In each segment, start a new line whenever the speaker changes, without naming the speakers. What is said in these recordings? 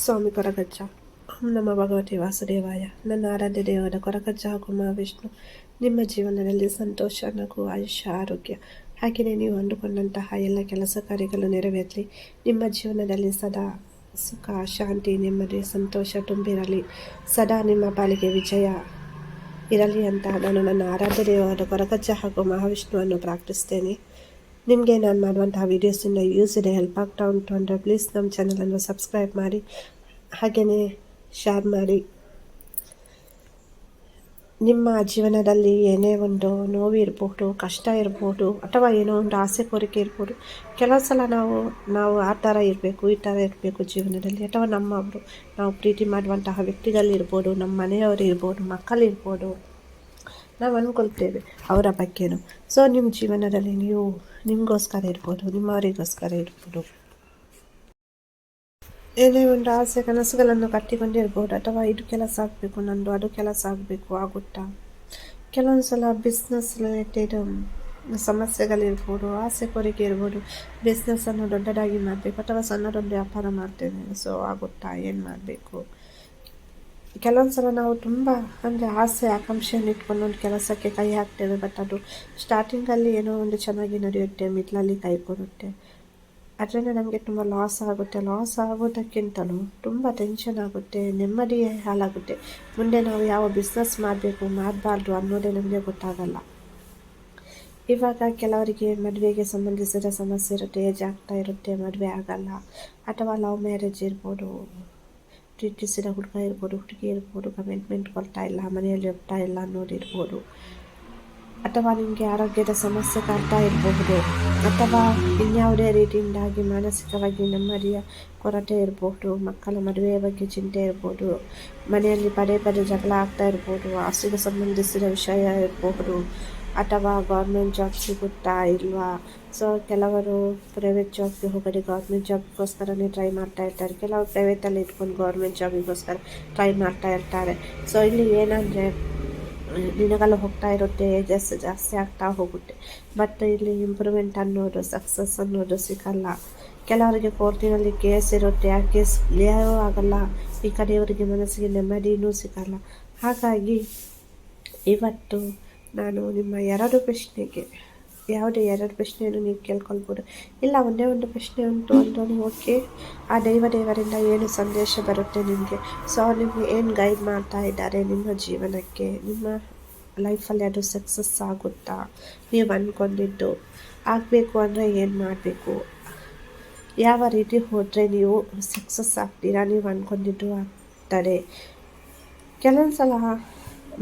ಸ್ವಾಮಿ ಕೊರಗಜ್ಜ. ನಮ್ಮ ಭಗವತಿ ವಾಸುದೇವಾಯ. ನನ್ನ ಆರಾಧ್ಯ ದೇವರ ಕೊರಗಜ್ಜ ಹಾಗೂ ಮಹಾವಿಷ್ಣು ನಿಮ್ಮ ಜೀವನದಲ್ಲಿ ಸಂತೋಷ, ನಗು, ಆಯುಷ್ಯ, ಆರೋಗ್ಯ, ಹಾಗೆಯೇ ನೀವು ಅಂದುಕೊಂಡಂತಹ ಎಲ್ಲ ಕೆಲಸ ಕಾರ್ಯಗಳು ನೆರವೇರಲಿ. ನಿಮ್ಮ ಜೀವನದಲ್ಲಿ ಸದಾ ಸುಖ, ಶಾಂತಿ, ನೆಮ್ಮದಿ, ಸಂತೋಷ ತುಂಬಿರಲಿ. ಸದಾ ನಿಮ್ಮ ಪಾಲಿಗೆ ವಿಜಯ ಇರಲಿ ಅಂತ ನಾನು ನನ್ನ ಆರಾಧ್ಯ ದೇವರ ಕೊರಗಜ್ಜ ಹಾಗೂ ಮಹಾವಿಷ್ಣುವನ್ನು ಪ್ರಾರ್ಥಿಸ್ತೇನೆ. ನಿಮಗೆ ನಾನು ಮಾಡುವಂತಹ ವೀಡಿಯೋಸಿಂದ ಯೂಸ್ ಇದೆ. ಹೆಲ್ಪ್ ಆಗ್ತಾ ಉಂಟು ಅಂದರೆ ಪ್ಲೀಸ್ ನಮ್ಮ ಚಾನಲನ್ನು ಸಬ್ಸ್ಕ್ರೈಬ್ ಮಾಡಿ. ಹಾಗೆಯೇ ಶೇರ್ ಮಾಡಿ. ನಿಮ್ಮ ಜೀವನದಲ್ಲಿ ಏನೇ ಒಂದು ನೋವು ಇರ್ಬೋದು, ಕಷ್ಟ ಇರ್ಬೋದು, ಅಥವಾ ಏನೋ ಒಂದು ಆಸೆ ಕೋರಿಕೆ ಇರ್ಬೋದು, ಕೆಲವು ಸಲ ನಾವು ನಾವು ಆ ಥರ ಇರಬೇಕು, ಈ ಥರ ಇರಬೇಕು ಜೀವನದಲ್ಲಿ. ಅಥವಾ ನಮ್ಮವರು ನಾವು ಪ್ರೀತಿ ಮಾಡುವಂತಹ ವ್ಯಕ್ತಿಗಳಿರ್ಬೋದು, ನಮ್ಮ ಮನೆಯವರು ಇರ್ಬೋದು, ಮಕ್ಕಳಿರ್ಬೋದು ನಾವು ಅಂದ್ಕೊಳ್ತೇವೆ ಅವರ ಬಗ್ಗೆನೂ. ಸೊ ನಿಮ್ಮ ಜೀವನದಲ್ಲಿ ನೀವು ನಿಮಗೋಸ್ಕರ ಇರ್ಬೋದು, ನಿಮ್ಮವರಿಗೋಸ್ಕರ ಇರ್ಬೋದು. ಏನೇ ಒಂದು ಆಸೆ, ಕನಸುಗಳನ್ನು ಕಟ್ಟಿಕೊಂಡಿರ್ಬೋದು, ಅಥವಾ ಇದು ಕೆಲಸ ಆಗಬೇಕು, ನಂದು ಅದು ಕೆಲಸ ಆಗಬೇಕು ಆಗುತ್ತಾ? ಕೆಲವೊಂದು ಸಲ ಬಿಸ್ನೆಸ್ ರಿಲೇಟೆಡ್ ಸಮಸ್ಯೆಗಳಿರ್ಬೋದು, ಆಸೆ ಕೋರಿಕೆ ಇರ್ಬೋದು ಬಿಸ್ನೆಸ್ಸನ್ನು ದೊಡ್ಡದಾಗಿ ಮಾಡಬೇಕು, ಅಥವಾ ಸಣ್ಣದೊಂದು ವ್ಯಾಪಾರ ಮಾಡ್ತೇನೆ ಸೊ ಆಗುತ್ತಾ? ಏನು ಮಾಡಬೇಕು? ಕೆಲವೊಂದು ಸಲ ನಾವು ತುಂಬ ಅಂದರೆ ಆಸೆ, ಆಕಾಂಕ್ಷೆಯನ್ನು ಇಟ್ಕೊಂಡು ಒಂದು ಕೆಲಸಕ್ಕೆ ಕೈ ಹಾಕ್ತೇವೆ ಬಟ್ ಅದು ಸ್ಟಾರ್ಟಿಂಗಲ್ಲಿ ಏನೋ ಒಂದು ಚೆನ್ನಾಗಿ ನಡೆಯುತ್ತೆ, ಮಿಡ್ಲಲ್ಲಿ ಕೈ ಕೊಡುತ್ತೆ. ಅದರಿಂದ ನಮಗೆ ತುಂಬ ಲಾಸ್ ಆಗುತ್ತೆ. ಲಾಸ್ ಆಗೋದಕ್ಕಿಂತಲೂ ತುಂಬ ಟೆನ್ಷನ್ ಆಗುತ್ತೆ ನೆಮ್ಮದಿ ಹಾಳಾಗುತ್ತೆ. ಮುಂದೆ ನಾವು ಯಾವ ಬಿಸ್ನೆಸ್ ಮಾಡಬೇಕು, ಮಾಡಬಾರ್ದು ಅನ್ನೋದೇ ನಮಗೆ ಗೊತ್ತಾಗಲ್ಲ. ಇವಾಗ ಕೆಲವರಿಗೆ ಮದುವೆಗೆ ಸಂಬಂಧಿಸಿದ ಸಮಸ್ಯೆ ಇರುತ್ತೆ, ಏಜ್ ಆಗ್ತಾ ಇರುತ್ತೆ, ಮದುವೆ ಆಗಲ್ಲ, ಅಥವಾ ಲವ್ ಮ್ಯಾರೇಜ್ ಇರ್ಬೋದು. ಪ್ರೀತಿಸಿದ ಹುಡುಗ ಇರ್ಬೋದು, ಹುಡುಗಿ ಇರ್ಬೋದು ಕಮಿಟ್ಮೆಂಟ್ ಕೊಡ್ತಾ ಇಲ್ಲ, ಮನೆಯಲ್ಲಿ ಒಪ್ತಾ ಇಲ್ಲ ಅನ್ನೋದಿರ್ಬೋದು. ಅಥವಾ ನಿಮಗೆ ಆರೋಗ್ಯದ ಸಮಸ್ಯೆ ಕಾಡ್ತಾ ಇರಬಹುದು. ಅಥವಾ ಇನ್ಯಾವುದೇ ರೀತಿಯಿಂದಾಗಿ ಮಾನಸಿಕವಾಗಿ ನೆಮ್ಮದಿಯ ಕೊರತೆ ಇರಬಹುದು ಮಕ್ಕಳ ಮದುವೆಯ ಬಗ್ಗೆ ಚಿಂತೆ ಇರ್ಬೋದು, ಮನೆಯಲ್ಲಿ ಪದೇ ಪದೇ ಜಗಳ ಆಗ್ತಾ ಇರ್ಬೋದು ಆಸ್ತಿಗೆ ಸಂಬಂಧಿಸಿದ ವಿಷಯ ಇರಬಹುದು ಅಥವಾ ಗೌರ್ಮೆಂಟ್ ಜಾಬ್ ಸಿಗುತ್ತಾ ಇಲ್ವಾ? ಸೊ ಕೆಲವರು ಪ್ರೈವೇಟ್ ಜಾಬ್ಗೆ ಹೋಗದೆ ಗೌರ್ಮೆಂಟ್ ಜಾಬ್ಗೋಸ್ಕರನೇ ಟ್ರೈ ಮಾಡ್ತಾ ಇರ್ತಾರೆ. ಕೆಲವರು ಪ್ರೈವೇಟಲ್ಲಿ ಇಟ್ಕೊಂಡು ಗೌರ್ಮೆಂಟ್ ಜಾಬಿಗೋಸ್ಕರ ಟ್ರೈ ಮಾಡ್ತಾ ಇರ್ತಾರೆ. ಸೊ ಇಲ್ಲಿ ಏನಂದರೆ, ದಿನಗಳು ಹೋಗ್ತಾ ಇರುತ್ತೆ ಏಜಸ್ ಜಾಸ್ತಿ ಆಗ್ತಾ ಹೋಗುತ್ತೆ. ಬಟ್ ಇಲ್ಲಿ ಇಂಪ್ರೂವ್ಮೆಂಟ್ ಅನ್ನೋದು ಸಕ್ಸಸ್ ಅನ್ನೋದು ಸಿಗಲ್ಲ. ಕೆಲವರಿಗೆ ಕೋರ್ಟಿನಲ್ಲಿ ಕೇಸ್ ಇರುತ್ತೆ. ಆ ಕೇಸ್ ಕ್ಲಿಯರೂ ಆಗಲ್ಲ. ಈ ಕಡೆಯವರಿಗೆ ಮನಸ್ಸಿಗೆ ನೆಮ್ಮದಿನೂ ಸಿಗಲ್ಲ. ಹಾಗಾಗಿ, ಇವತ್ತು ನಾನು ನಿಮ್ಮ ಎರಡು ಪ್ರಶ್ನೆಗೆ, ಯಾವುದೇ ಎರಡು ಪ್ರಶ್ನೆಯನ್ನು ನೀವು ಕೇಳ್ಕೊಳ್ಬೋದು. ಇಲ್ಲ, ಒಂದೇ ಒಂದು ಪ್ರಶ್ನೆ ಉಂಟು ಅಂದ್ರೂ ಓಕೆ. ಆ ದೈವ ದೇವರಿಂದ ಏನು ಸಂದೇಶ ಬರುತ್ತೆ ನಿಮಗೆ? ಸೊ ನಿಮಗೆ ಏನು ಗೈಡ್ ಮಾಡ್ತಾ ಇದ್ದಾರೆ ನಿಮ್ಮ ಜೀವನಕ್ಕೆ? ನಿಮ್ಮ ಲೈಫಲ್ಲಿ ಅದು ಸಕ್ಸಸ್ ಆಗುತ್ತಾ? ನೀವು ಅಂದ್ಕೊಂಡಿದ್ದು ಆಗಬೇಕು ಅಂದರೆ ಏನು ಮಾಡಬೇಕು? ಯಾವ ರೀತಿ ಹೋದರೆ ನೀವು ಸಕ್ಸಸ್ ಆಗ್ತೀರಾ? ನೀವು ಅಂದ್ಕೊಂಡಿದ್ದು ಆಗ್ತದೆ. ಕೆಲವೊಂದು ಸಲ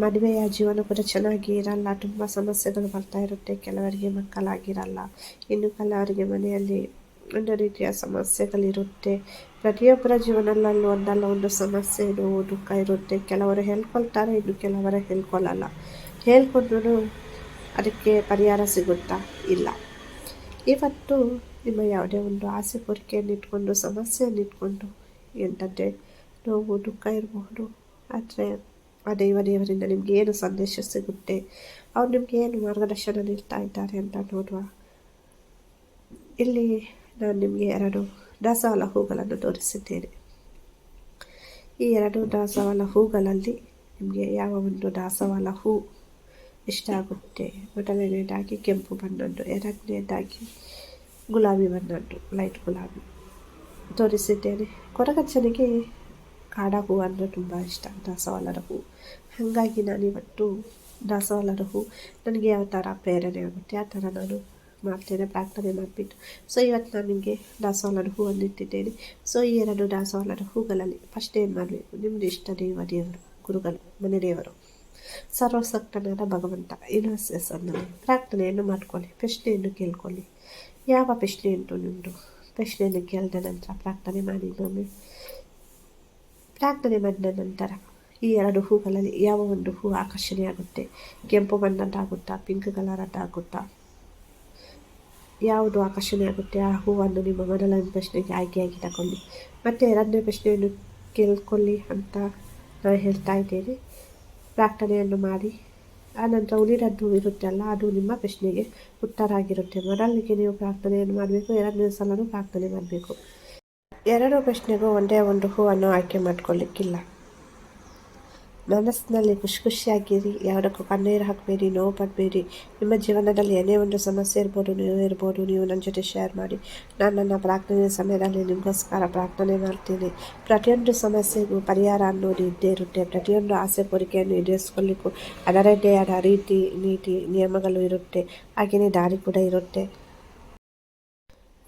ಮದುವೆಯ ಜೀವನ ಕೂಡ ಚೆನ್ನಾಗಿ ಇರಲ್ಲ, ತುಂಬ ಸಮಸ್ಯೆಗಳು ಬರ್ತಾ ಇರುತ್ತೆ, ಕೆಲವರಿಗೆ ಮಕ್ಕಳಾಗಿರಲ್ಲ. ಇನ್ನು ಕೆಲವರಿಗೆ ಮನೆಯಲ್ಲಿ ಒಂದು ರೀತಿಯ ಸಮಸ್ಯೆಗಳಿರುತ್ತೆ. ಪ್ರತಿಯೊಬ್ಬರ ಜೀವನದಲ್ಲೂ ಒಂದಲ್ಲ ಒಂದು ಸಮಸ್ಯೆ ನೋವು ದುಃಖ ಇರುತ್ತೆ. ಕೆಲವರು ಹೇಳ್ಕೊಳ್ತಾರೆ, ಇನ್ನು ಕೆಲವರು ಹೇಳ್ಕೊಳ್ಳಲ್ಲ ಹೇಳ್ಕೊಂಡ್ರೂ ಅದಕ್ಕೆ ಪರಿಹಾರ ಸಿಗುತ್ತಾ ಇಲ್ಲ. ಇವತ್ತು ನಿಮ್ಮ ಯಾವುದೇ ಒಂದು ಆಸೆ, ಕೋರಿಕೆಯನ್ನು ಇಟ್ಕೊಂಡು, ಸಮಸ್ಯೆಯನ್ನು ಇಟ್ಕೊಂಡು ಎಂಥದ್ದೇ ನೋವು, ದುಃಖ ಇರಬಹುದು ಆದರೆ ಆ ದೈವ ದೇವರಿಂದ ನಿಮ್ಗೆ ಏನು ಸಂದೇಶ ಸಿಗುತ್ತೆ? ಅವ್ರು ನಿಮ್ಗೆ ಏನು ಮಾರ್ಗದರ್ಶನ ನೀಡ್ತಾ ಇದ್ದಾರೆ ಅಂತ ನೋಡುವ. ಇಲ್ಲಿ ನಾನು ನಿಮಗೆ ಎರಡು ದಾಸವಾಳ ಹೂಗಳನ್ನು ತೋರಿಸಿದ್ದೇನೆ. ಈ ಎರಡು ದಾಸವಾಳ ಹೂಗಳಲ್ಲಿ ನಿಮಗೆ ಯಾವ ಒಂದು ದಾಸವಾಳ ಹೂ ಇಷ್ಟ ಆಗುತ್ತೆ? ಮೊದಲನೇದಾಗಿ ಕೆಂಪು ಬಣ್ಣದ್ದು, ಎರಡನೇದಾಗಿ ಗುಲಾಬಿ ಬಣ್ಣದ್ದು, ಲೈಟ್ ಗುಲಾಬಿ. ತೋರಿಸಿದ್ದೇನೆ. ಕೊರಗಜ್ಜನಿಗೆ ಕಾಡ ಹೂ ಅಂದರೆ ತುಂಬ ಇಷ್ಟ, ದಾಸವಾಳದ ಹೂ. ಹಾಗಾಗಿ ನಾನಿವತ್ತು ದಾಸವಾಳದ ಹೂ. ನನಗೆ ಯಾವ ಥರ ಪ್ರೇರಣೆ ಆಗುತ್ತೆ, ಆ ಥರ ನಾನು ಮಾಡ್ತೇನೆ, ಪ್ರಾರ್ಥನೆ ಮಾಡಿಬಿಟ್ಟು. ಸೊ ಇವತ್ತು ನಾನು ನಿಮಗೆ ದಾಸವಾಳದ ಹೂವನ್ನು ಇಟ್ಟಿದ್ದೇನೆ ಸೊ ಈ ಎರಡು ದಾಸವಾಳದ ಹೂಗಳಲ್ಲಿ ಫಸ್ಟ್ ಏನು ಮಾಡಬೇಕು? ನಿಮ್ಮದು ಇಷ್ಟ ದೇವ ದೇವರು, ಗುರುಗಳು, ಮನೆ ದೇವರು. ಸರ್ವಸಕ್ತನಾದ ಭಗವಂತ ಅನ್ನು ಪ್ರಾರ್ಥನೆಯನ್ನು ಮಾಡ್ಕೊಳ್ಳಿ, ಪ್ರಶ್ನೆಯನ್ನು ಕೇಳ್ಕೊಳ್ಳಿ. ಯಾವ ಪ್ರಶ್ನೆ ಉಂಟು ನಿಮ್ಮದು ಪ್ರಶ್ನೆಯನ್ನು ಕೇಳಿದ ನಂತರ ಪ್ರಾರ್ಥನೆ ಮಾಡಿ ಒಮ್ಮೆ ಪ್ರಾರ್ಥನೆ ಮಾಡಿದ ನಂತರ ಈ ಎರಡು ಹೂಗಳಲ್ಲಿ ಯಾವ ಒಂದು ಹೂ ಆಕರ್ಷಣೆಯಾಗುತ್ತೆ? ಕೆಂಪು ಬಣ್ಣದ್ದಾಗುತ್ತಾ ಪಿಂಕ್ ಕಲರದ್ದಾಗುತ್ತಾ ಯಾವುದು ಆಕರ್ಷಣೆ ಆಗುತ್ತೆ ಆ ಹೂವನ್ನು ನಿಮ್ಮ ಮೊದಲನೇ ಪ್ರಶ್ನೆಗೆ ಆಯ್ಕೆಯಾಗಿ ತಗೊಳ್ಳಿ. ಮತ್ತು ಎರಡನೇ ಪ್ರಶ್ನೆಯನ್ನು ಕೇಳ್ಕೊಳ್ಳಿ ಅಂತ ನಾನು ಹೇಳ್ತಾ ಇದ್ದೇನೆ. ಪ್ರಾರ್ಥನೆಯನ್ನು ಮಾಡಿ. ಆನಂತರ ಉಳಿದದ್ದು ಇರುತ್ತಲ್ಲ, ಅದು ನಿಮ್ಮ ಪ್ರಶ್ನೆಗೆ ಉತ್ತರ ಆಗಿರುತ್ತೆ ಮೊದಲಿಗೆ ನೀವು ಪ್ರಾರ್ಥನೆಯನ್ನು ಮಾಡಬೇಕು, ಎರಡನೇ ಸಲನೂ ಪ್ರಾರ್ಥನೆ ಮಾಡಬೇಕು. ಎರಡು ಪ್ರಶ್ನೆಗೂ ಒಂದೇ ಒಂದು ಹೂವನ್ನು ಆಯ್ಕೆ ಮಾಡ್ಕೊಳ್ಳಿಕ್ಕಿಲ್ಲ. ಮನಸ್ಸಿನಲ್ಲಿ ಖುಷಿ ಖುಷಿಯಾಗಿರಿ ಯಾವುದಕ್ಕೂ ಕಣ್ಣೀರು ಹಾಕಬೇಡಿ, ನೋವು ಪಡಬೇಡಿ ನಿಮ್ಮ ಜೀವನದಲ್ಲಿ ಏನೇ ಒಂದು ಸಮಸ್ಯೆ ಇರ್ಬೋದು, ನೀವು ಇರ್ಬೋದು, ನೀವು ನನ್ನ ಜೊತೆ ಶೇರ್ ಮಾಡಿ. ನಾನು ನನ್ನ ಪ್ರಾರ್ಥನೆ ಸಮಯದಲ್ಲಿ ನಿಮಗೋಸ್ಕರ ಪ್ರಾರ್ಥನೆ ಮಾಡ್ತೀನಿ. ಪ್ರತಿಯೊಂದು ಸಮಸ್ಯೆಗೂ ಪರಿಹಾರ ಅನ್ನೋದು ಇದ್ದೇ ಇರುತ್ತೆ. ಪ್ರತಿಯೊಂದು ಆಸೆ ಕೋರಿಕೆಯನ್ನು ಈಡೇರಿಸ್ಕೊಳ್ಳಿಕ್ಕೂ ಅದರದ್ದೇ ಆದ ರೀತಿ, ನೀತಿ, ನಿಯಮಗಳು ಇರುತ್ತೆ. ಹಾಗೆಯೇ ದಾರಿ ಕೂಡ ಇರುತ್ತೆ.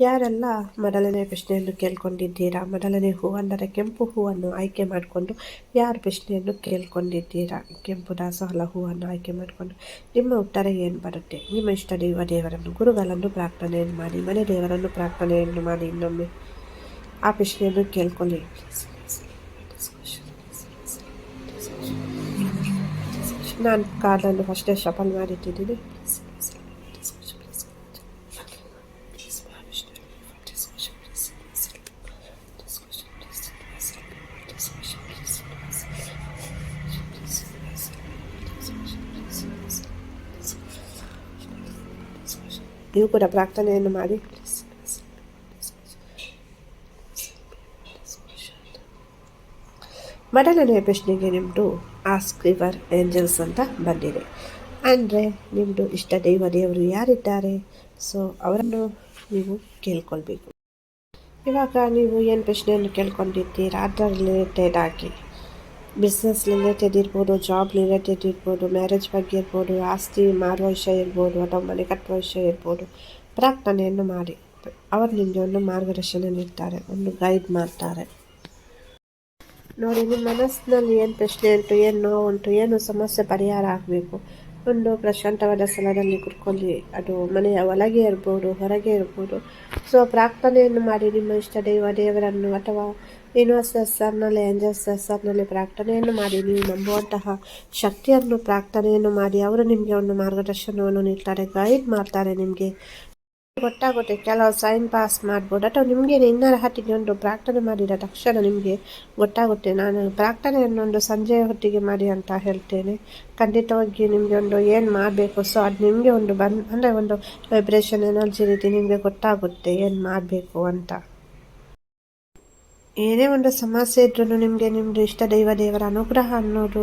ಯಾರೆಲ್ಲ ಮೊದಲನೇ ಪ್ರಶ್ನೆಯನ್ನು ಕೇಳ್ಕೊಂಡಿದ್ದೀರಾ? ಮೊದಲನೇ ಹೂ ಅಂದರೆ ಕೆಂಪು ಹೂವನ್ನು ಆಯ್ಕೆ ಮಾಡಿಕೊಂಡು ಯಾರು ಪ್ರಶ್ನೆಯನ್ನು ಕೇಳ್ಕೊಂಡಿದ್ದೀರಾ? ಕೆಂಪು ದಾಸಹಲ ಹೂವನ್ನು ಆಯ್ಕೆ ಮಾಡಿಕೊಂಡು ನಿಮ್ಮ ಉತ್ತರ ಏನು ಬರುತ್ತೆ? ನಿಮ್ಮ ಇಷ್ಟ ದೈವ ದೇವರನ್ನು, ಗುರುಗಳನ್ನು ಪ್ರಾರ್ಥನೆಯನ್ನು ಮಾಡಿ, ಮನೆ ದೇವರನ್ನು ಪ್ರಾರ್ಥನೆಯನ್ನು ಮಾಡಿ ಇನ್ನೊಮ್ಮೆ ಆ ಪ್ರಶ್ನೆಯನ್ನು ಕೇಳ್ಕೊಳ್ಳಿ. ನಾನು ಕಾರ್ಡನ್ನು ಫಸ್ಟೇ ಶಫಲ್ ಮಾಡಿಟ್ಟಿದ್ದೀನಿ. ನೀವು ಕೂಡ ಪ್ರಾರ್ಥನೆಯನ್ನು ಮಾಡಿ. ಮೊದಲನೆಯ ಪ್ರಶ್ನೆಗೆ ನಿಮ್ಮದು ಆಸ್ಕ್ ರಿವರ್ ಏಂಜಲ್ಸ್ ಅಂತ ಬಂದಿದೆ. ಅಂದರೆ ನಿಮ್ಮದು ಇಷ್ಟ ದೈವ ದೇವರು ಯಾರಿದ್ದಾರೆ? ಸೊ ಅವರನ್ನು ನೀವು ಕೇಳ್ಕೊಳ್ಬೇಕು. ಇವಾಗ ನೀವು ಏನು ಪ್ರಶ್ನೆಯನ್ನು ಕೇಳ್ಕೊಂಡಿದ್ದೀರಾ? ಅದರಲ್ಲಿ ಆಗಿ ಬಿಸ್ನೆಸ್ ರಿಲೇಟೆಡ್ ಇರ್ಬೋದು, ಜಾಬ್ ರಿಲೇಟೆಡ್ ಇರ್ಬೋದು, ಮ್ಯಾರೇಜ್ ಬಗ್ಗೆ ಇರ್ಬೋದು, ಆಸ್ತಿ ಮಾರುವ ವಿಷಯ ಇರ್ಬೋದು, ಅಥವಾ ಮನೆ ಕಟ್ಟುವ ವಿಷಯ ಇರ್ಬೋದು. ಪ್ರಾರ್ಥನೆಯನ್ನು ಮಾಡಿ. ಅವರು ನಿಮಗೆ ಒಂದು ಮಾರ್ಗದರ್ಶನ ನೀಡ್ತಾರೆ, ಒಂದು ಗೈಡ್ ಮಾಡ್ತಾರೆ. ನೋಡಿ, ನಿಮ್ಮ ಮನಸ್ಸಿನಲ್ಲಿ ಏನು ಪ್ರಶ್ನೆ ಉಂಟು, ಏನು ನೋವು ಉಂಟು, ಏನು ಸಮಸ್ಯೆ ಪರಿಹಾರ ಆಗಬೇಕು? ಒಂದು ಪ್ರಶಾಂತವಾದ ಸ್ಥಳದಲ್ಲಿ ಕುತ್ಕೊಳ್ಳಿ. ಅದು ಮನೆಯ ಒಳಗೆ ಇರ್ಬೋದು, ಹೊರಗೆ ಇರ್ಬೋದು. ಸೊ ಪ್ರಾರ್ಥನೆಯನ್ನು ಮಾಡಿ, ನಿಮ್ಮ ಇಷ್ಟ ದೈವ ದೇವರನ್ನು ಅಥವಾ ಯೂನಿವರ್ಸ್ ಸರ್ನಲ್ಲಿ ಎಸ್ ಸರ್ನಲ್ಲಿ ಪ್ರಾರ್ಥನೆಯನ್ನು ಮಾಡಿ, ನೀವು ನಂಬುವಂತಹ ಶಕ್ತಿಯನ್ನು, ಪ್ರಾರ್ಥನೆಯನ್ನು ಮಾಡಿ, ಅವರು ನಿಮಗೆ ಒಂದು ಮಾರ್ಗದರ್ಶನವನ್ನು ನೀಡ್ತಾರೆ ಗೈಡ್ ಮಾಡ್ತಾರೆ ನಿಮಗೆ. ಗೊತ್ತಾಗುತ್ತೆ, ಕೆಲವು ಸೈನ್ ಪಾಸ್ ಮಾಡ್ಬೋದು, ಅಥವಾ ನಿಮಗೆ ಇನ್ನರ ಹತ್ತಿಗೆ ಒಂದು ಪ್ರಾರ್ಥನೆ ಮಾಡಿದ ತಕ್ಷಣ ನಿಮಗೆ ಗೊತ್ತಾಗುತ್ತೆ, ನಾನು ಪ್ರಾರ್ಥನೆಯನ್ನು ಒಂದು ಸಂಜೆ ಹೊತ್ತಿಗೆ ಮಾಡಿ ಅಂತ ಹೇಳ್ತೇನೆ. ಖಂಡಿತವಾಗಿ ನಿಮಗೆ ಒಂದು ಏನು ಮಾಡಬೇಕು ಸೊ ಅದು ನಿಮಗೆ ಒಂದು ಬಂದು, ಅಂದರೆ ಒಂದು ವೈಬ್ರೇಷನ್ ಎನರ್ಜಿ ರೀತಿ ನಿಮಗೆ ಗೊತ್ತಾಗುತ್ತೆ, ಏನು ಮಾಡಬೇಕು ಅಂತ. ಏನೇ ಒಂದು ಸಮಸ್ಯೆ ಇದ್ರೂ ನಿಮಗೆ ನಿಮ್ಮದು ಇಷ್ಟ ದೈವ ದೇವರ ಅನುಗ್ರಹ ಅನ್ನೋದು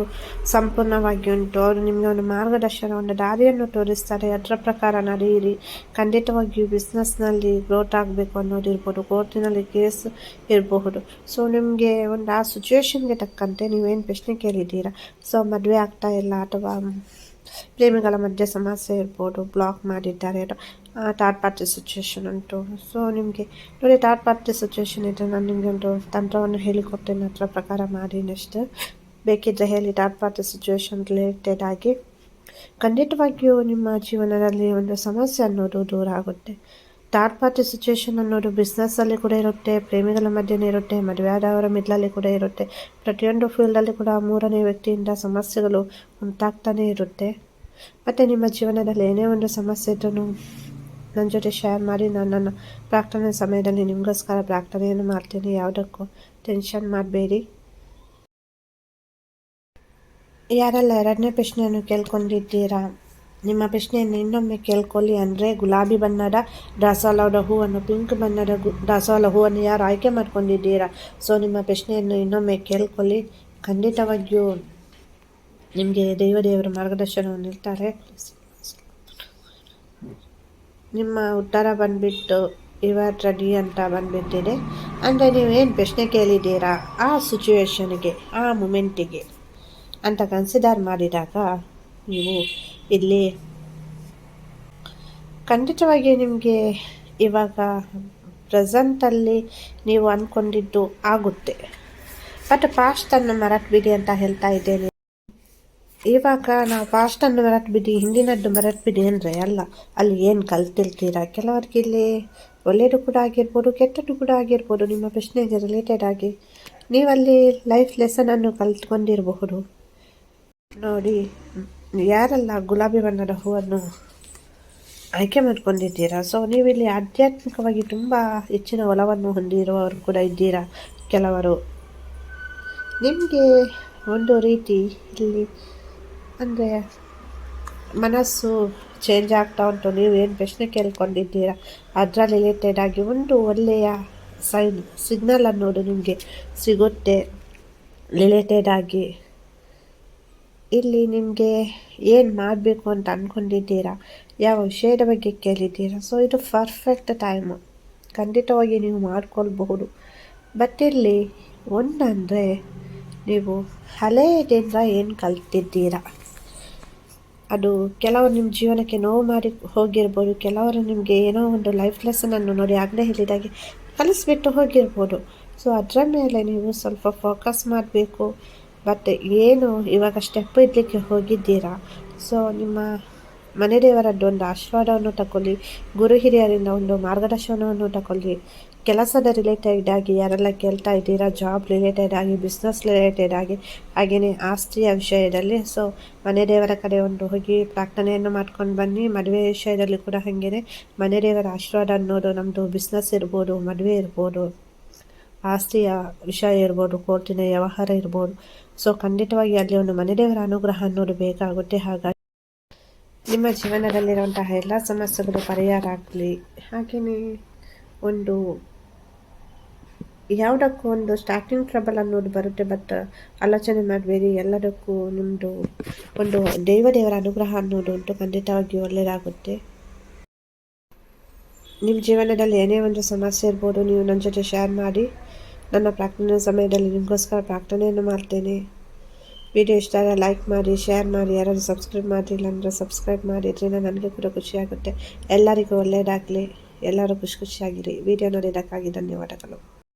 ಸಂಪೂರ್ಣವಾಗಿ ಉಂಟು. ಅವರು ನಿಮಗೆ ಒಂದು ಮಾರ್ಗದರ್ಶನ ಒಂದು ದಾರಿಯನ್ನು ತೋರಿಸ್ತಾರೆ. ಅದರ ಪ್ರಕಾರ ನಡೆಯಿರಿ ಖಂಡಿತವಾಗಿಯೂ ಬಿಸ್ನೆಸ್ನಲ್ಲಿ ಗ್ರೋತ್ ಆಗಬೇಕು ಅನ್ನೋದು ಇರ್ಬೋದು ಕೋರ್ಟಿನಲ್ಲಿ ಕೇಸ್ ಇರಬಹುದು. ಸೊ ನಿಮಗೆ ಒಂದು ಆ ಸಿಚುವೇಶನ್ಗೆ ತಕ್ಕಂತೆ ನೀವೇನು ಪ್ರಶ್ನೆ ಕೇಳಿದ್ದೀರಾ? ಸೊ ಮದುವೆ ಆಗ್ತಾ ಇಲ್ಲ ಅಥವಾ ಪ್ರೇಮಿಗಳ ಮಧ್ಯೆ ಸಮಸ್ಯೆ ಇರ್ಬೋದು ಬ್ಲಾಕ್ ಮಾಡಿದ್ದಾರೆ ಥರ್ಡ್ ಪಾರ್ಟಿ ಸಿಚುವೇಶನ್ ಉಂಟು. ಸೊ ನಿಮಗೆ ನೋಡಿ ಥರ್ಡ್ ಪಾರ್ಟಿ ಸಿಚುವೇಶನ್ ಇದ್ದರೆ ನಾನು ನಿಮಗೆ ಒಂದು ತಂತ್ರವನ್ನು ಹೇಳಿಕೊಡ್ತೇನೆ ಅದರ ಪ್ರಕಾರ ಮಾಡಿ ಬೇಕಿದ್ದರೆ ಹೇಳಿ ಥರ್ಡ್ ಪಾರ್ಟಿ ಸಿಚುವೇಶನ್ ರಿಲೇಟೆಡ್ ಆಗಿ. ಖಂಡಿತವಾಗಿಯೂ ನಿಮ್ಮ ಜೀವನದಲ್ಲಿ ಒಂದು ಸಮಸ್ಯೆ ಅನ್ನೋದು ದೂರ ಆಗುತ್ತೆ. ಥರ್ಡ್ ಪಾರ್ಟಿ ಸಿಚುವೇಶನ್ ಅನ್ನೋದು ಬಿಸ್ನೆಸ್ಸಲ್ಲಿ ಕೂಡ ಇರುತ್ತೆ, ಪ್ರೇಮಿಗಳ ಮಧ್ಯೆ ಇರುತ್ತೆ, ಮದುವೆ ಆದವರ ಮಿಡ್ಲಲ್ಲಿ ಕೂಡ ಇರುತ್ತೆ. ಪ್ರತಿಯೊಂದು ಫೀಲ್ಡಲ್ಲಿ ಕೂಡ ಮೂರನೇ ವ್ಯಕ್ತಿಯಿಂದ ಸಮಸ್ಯೆಗಳು ಉಂಟಾಗ್ತಾನೇ ಇರುತ್ತೆ. ಮತ್ತು ನಿಮ್ಮ ಜೀವನದಲ್ಲಿ ಏನೇ ಒಂದು ಸಮಸ್ಯೆ ಇದ್ರೂ ನನ್ನ ಜೊತೆ ಶೇರ್ ಮಾಡಿ, ನಾನು ನನ್ನ ಪ್ರಾರ್ಥನೆ ಸಮಯದಲ್ಲಿ ನಿಮಗೋಸ್ಕರ ಪ್ರಾರ್ಥನೆಯನ್ನು ಮಾಡ್ತೀನಿ. ಯಾವುದಕ್ಕೂ ಟೆನ್ಷನ್ ಮಾಡಬೇಡಿ. ಯಾರೆಲ್ಲ ಎರಡನೇ ಪ್ರಶ್ನೆಯನ್ನು ಕೇಳ್ಕೊಂಡಿದ್ದೀರಾ, ನಿಮ್ಮ ಪ್ರಶ್ನೆಯನ್ನು ಇನ್ನೊಮ್ಮೆ ಕೇಳ್ಕೊಳ್ಳಿ. ಅಂದರೆ ಗುಲಾಬಿ ಬಣ್ಣದ ದಾಸವಾಳದ ಹೂವನ್ನು ಪಿಂಕ್ ಬಣ್ಣದ ಗು, ದಾಸವಾಳ ಹೂವನ್ನು ಯಾರು ಆಯ್ಕೆ ಮಾಡ್ಕೊಂಡಿದ್ದೀರಾ? ಸೊ ನಿಮ್ಮ ಪ್ರಶ್ನೆಯನ್ನು ಇನ್ನೊಮ್ಮೆ ಕೇಳ್ಕೊಳ್ಳಿ. ಖಂಡಿತವಾಗಿಯೂ ನಿಮಗೆ ದೇವದೇವರ ಮಾರ್ಗದರ್ಶನವನ್ನು ನೀಡ್ತಾರೆ. ನಿಮ್ಮ ಉತ್ತರ ಬಂದ್ಬಿಟ್ಟು ಇವತ್ತು ರೆಡಿ ಅಂತ ಬಂದ್ಬಿಟ್ಟಿದೆ. ಅಂದರೆ ನೀವು ಏನು ಪ್ರಶ್ನೆ ಕೇಳಿದ್ದೀರಾ? ಆ ಸಿಚುವೇಶನ್ಗೆ ಆ ಮೂಮೆಂಟಿಗೆ ಅಂತ ಕನ್ಸಿಡರ್ ಮಾಡಿದಾಗ, ನೀವು ಇಲ್ಲಿ ಖಂಡಿತವಾಗಿ ನಿಮಗೆ ಇವಾಗ ಪ್ರೆಸೆಂಟಲ್ಲಿ ನೀವು ಅಂದ್ಕೊಂಡಿದ್ದು ಆಗುತ್ತೆ. ಬಟ್ ಪಾಸ್ಟನ್ನು ಮರಟ್ಬಿಡಿ ಅಂತ ಹೇಳ್ತಾ ಇದ್ದೇನೆ. ಇವಾಗ ನಾವು ಪಾಸ್ಟನ್ನು ಬಿಡಿ ಹಿಂದಿನದ್ದು ಬಿಡಿ ಅಂದರೆ ಅಲ್ಲ, ಅಲ್ಲಿ ಏನು ಕಲ್ತಿರ್ತೀರಾ ಕೆಲವರಿಗೆ ಇಲ್ಲಿ ಒಳ್ಳೆಯದು ಕೂಡ ಆಗಿರ್ಬೋದು, ಕೆಟ್ಟದ್ದು ಕೂಡ ಆಗಿರ್ಬೋದು, ನಿಮ್ಮ ಪ್ರಶ್ನೆಗೆ ರಿಲೇಟೆಡ್ ಆಗಿ. ನೀವಲ್ಲಿ ಲೈಫ್ ಲೆಸನನ್ನು ಕಲ್ತ್ಕೊಂಡಿರಬಹುದು. ನೋಡಿ, ಯಾರೆಲ್ಲ ಗುಲಾಬಿ ಬಣ್ಣದ ಹೂವನ್ನು ಆಯ್ಕೆ ಮಾಡ್ಕೊಂಡಿದ್ದೀರಾ? ಸೊ ನೀವಿಲ್ಲಿ ಆಧ್ಯಾತ್ಮಿಕವಾಗಿ ತುಂಬ ಹೆಚ್ಚಿನ ಒಲವನ್ನು ಹೊಂದಿರುವವರು ಕೂಡ ಇದ್ದೀರಾ, ಕೆಲವರು? ನಿಮಗೆ ಒಂದು ರೀತಿ ಇಲ್ಲಿ ಅಂದರೆ ಮನಸ್ಸು ಚೇಂಜ್ ಆಗ್ತಾ ಉಂಟು. ನೀವು ಏನು ಪ್ರಶ್ನೆ ಕೇಳ್ಕೊಂಡಿದ್ದೀರಾ? ಅದರ ರಿಲೇಟೆಡ್ ಆಗಿ ಒಂದು ಒಳ್ಳೆಯ ಸೈನ್ ಸಿಗ್ನಲ್ ಅನ್ನೋದು ನಿಮಗೆ ಸಿಗುತ್ತೆ. ರಿಲೇಟೆಡ್ ಆಗಿ. ಇಲ್ಲಿ ನಿಮಗೆ ಏನು ಮಾಡಬೇಕು ಅಂತ ಅಂದ್ಕೊಂಡಿದ್ದೀರಾ ಯಾವ ವಿಷಯದ ಬಗ್ಗೆ ಕೇಳಿದ್ದೀರಾ? ಸೊ ಇದು ಪರ್ಫೆಕ್ಟ್ ಟೈಮು ಖಂಡಿತವಾಗಿ ನೀವು ಮಾಡ್ಕೊಳ್ಬಹುದು. ಬಟ್ ಇಲ್ಲಿ ಒಂದಂದರೆ ನೀವು ಹಳೆಯದಿಂದ ಏನು ಕಲ್ತಿದ್ದೀರಾ? ಅದು ಕೆಲವರು ನಿಮ್ಮ ಜೀವನಕ್ಕೆ ನೋವು ಮಾಡಿ ಹೋಗಿರ್ಬೋದು, ಕೆಲವರು ನಿಮಗೆ ಏನೋ ಒಂದು ಲೈಫ್ ಲೆಸನನ್ನು ನೋಡಿ ಆಗಲೇ ಹೇಳಿದಾಗೆ ಕಲಿಸ್ಬಿಟ್ಟು ಹೋಗಿರ್ಬೋದು. ಸೊ ಅದರ ಮೇಲೆ ನೀವು ಸ್ವಲ್ಪ ಫೋಕಸ್ ಮಾಡಬೇಕು. ಬಟ್ ಏನು ಇವಾಗ ಸ್ಟೆಪ್ ಇಡಲಿಕ್ಕೆ ಹೋಗಿದ್ದೀರಾ? ಸೊ ನಿಮ್ಮ ಮನೆ ದೇವರದ್ದು ಒಂದು ಆಶೀರ್ವಾದವನ್ನು ತಗೊಳ್ಳಿ ಗುರು ಹಿರಿಯರಿಂದ ಒಂದು ಮಾರ್ಗದರ್ಶನವನ್ನು ತಗೊಳ್ಳಿ ಕೆಲಸದ ರಿಲೇಟೆಡ್ ಆಗಿ, ಯಾರೆಲ್ಲ ಕೇಳ್ತಾ ಇದ್ದೀರಾ ಜಾಬ್ ರಿಲೇಟೆಡ್ ಆಗಿ ಬಿಸ್ನೆಸ್ ರಿಲೇಟೆಡ್ ಆಗಿ ಹಾಗೆಯೇ ಆಸ್ತಿಯ ವಿಷಯದಲ್ಲಿ. ಸೊ ಮನೆ ದೇವರ ಕಡೆ ಒಂದು ಹೋಗಿ ಪ್ರಾರ್ಥನೆಯನ್ನು ಮಾಡ್ಕೊಂಡು ಬನ್ನಿ. ಮದುವೆ ವಿಷಯದಲ್ಲಿ ಕೂಡ ಹಾಗೆಯೇ ಮನೆ ದೇವರ ಆಶೀರ್ವಾದ ಅನ್ನೋದು ನಮ್ಮದು ಬಿಸ್ನೆಸ್ ಇರ್ಬೋದು, ಮದುವೆ ಇರ್ಬೋದು, ಆಸ್ತಿಯ ವಿಷಯ ಇರ್ಬೋದು, ಕೋರ್ಟಿನ ವ್ಯವಹಾರ ಇರ್ಬೋದು. ಸೊ ಖಂಡಿತವಾಗಿ ಅಲ್ಲಿ ಒಂದು ಮನೆ ದೇವರ ಅನುಗ್ರಹ ಅನ್ನೋದು ಬೇಕಾಗುತ್ತೆ. ಹಾಗಾಗಿ ನಿಮ್ಮ ಜೀವನದಲ್ಲಿರುವಂತಹ ಎಲ್ಲ ಸಮಸ್ಯೆಗಳು ಪರಿಹಾರ ಆಗಲಿ. ಹಾಗೆಯೇ ಒಂದು ಯಾವುದಕ್ಕೂ ಒಂದು ಸ್ಟಾರ್ಟಿಂಗ್ ಟ್ರಬಲ್ ಅನ್ನೋದು ಬರುತ್ತೆ ಬಟ್ ಆಲೋಚನೆ ಮಾಡಬೇಡಿ. ಎಲ್ಲದಕ್ಕೂ ನಿಮ್ಮದು ಒಂದು ದೇವ ದೇವರ ಅನುಗ್ರಹ ಅನ್ನೋದು ಉಂಟು. ಖಂಡಿತವಾಗಿ ಒಳ್ಳೆಯದಾಗುತ್ತೆ. ನಿಮ್ಮ ಜೀವನದಲ್ಲಿ ಏನೇ ಒಂದು ಸಮಸ್ಯೆ ಇರ್ಬೋದು, ನೀವು ನನ್ನ ಜೊತೆ ಶೇರ್ ಮಾಡಿ. ನನ್ನ ಪ್ರಾರ್ಥನೆ ಸಮಯದಲ್ಲಿ ನಿಮಗೋಸ್ಕರ ಪ್ರಾರ್ಥನೆಯನ್ನು ಮಾಡ್ತೇನೆ. ವಿಡಿಯೋ ಇಷ್ಟ ಆದರೆ ಲೈಕ್ ಮಾಡಿ ಶೇರ್ ಮಾಡಿ. ಯಾರಾದರೂ ಸಬ್ಸ್ಕ್ರೈಬ್ ಮಾಡಿಲ್ಲ ಅಂದರೆ ಸಬ್ಸ್ಕ್ರೈಬ್ ಮಾಡಿದ್ರಿಂದ ನನಗೆ ಕೂಡ ಖುಷಿಯಾಗುತ್ತೆ. ಎಲ್ಲರಿಗೂ ಒಳ್ಳೆಯದಾಗಲಿ. ಎಲ್ಲರೂ ಖುಷಿ ಖುಷಿಯಾಗಿರಿ. ವಿಡಿಯೋ ನೋಡಿದ್ದಕ್ಕಾಗಿ ಧನ್ಯವಾದಗಳು.